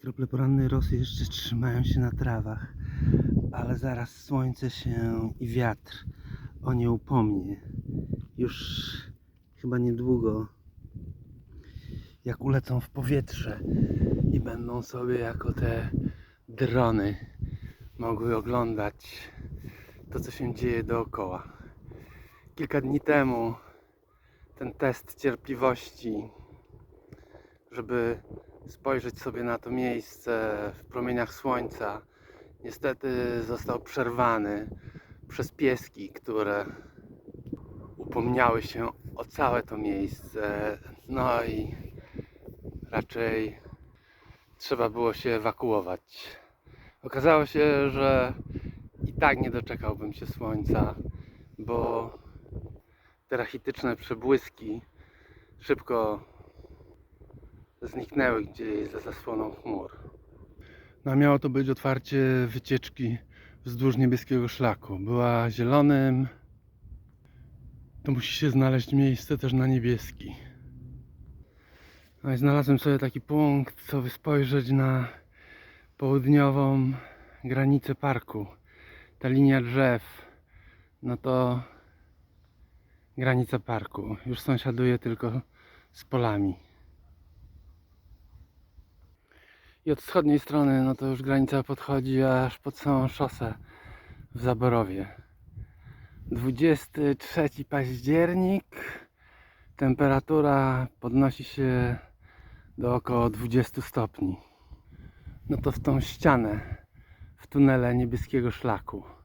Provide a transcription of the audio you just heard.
Krople porannej rosy jeszcze trzymają się na trawach, ale zaraz słońce się i wiatr o nie upomnie. Już chyba niedługo, jak ulecą w powietrze i będą sobie jako te drony mogły oglądać to, co się dzieje dookoła. Kilka dni temu ten test cierpliwości, żeby spojrzeć sobie na to miejsce w promieniach słońca, niestety został przerwany przez pieski, które upomniały się o całe to miejsce. No i raczej trzeba było się ewakuować. Okazało się, że i tak nie doczekałbym się słońca, bo te rachityczne przebłyski szybko zniknęły gdzieś za zasłoną chmur. No, miało to być otwarcie wycieczki wzdłuż niebieskiego szlaku. Była zielonym, to musi się znaleźć miejsce też na niebieski. No i znalazłem sobie taki punkt, co spojrzeć na południową granicę parku. Ta linia drzew, no to granica parku. Już sąsiaduje tylko z polami. I od wschodniej strony, no to już granica podchodzi aż pod samą szosę w Zaborowie. 23 październik. Temperatura podnosi się do około 20 stopni. No to w tą ścianę, w tunele niebieskiego szlaku.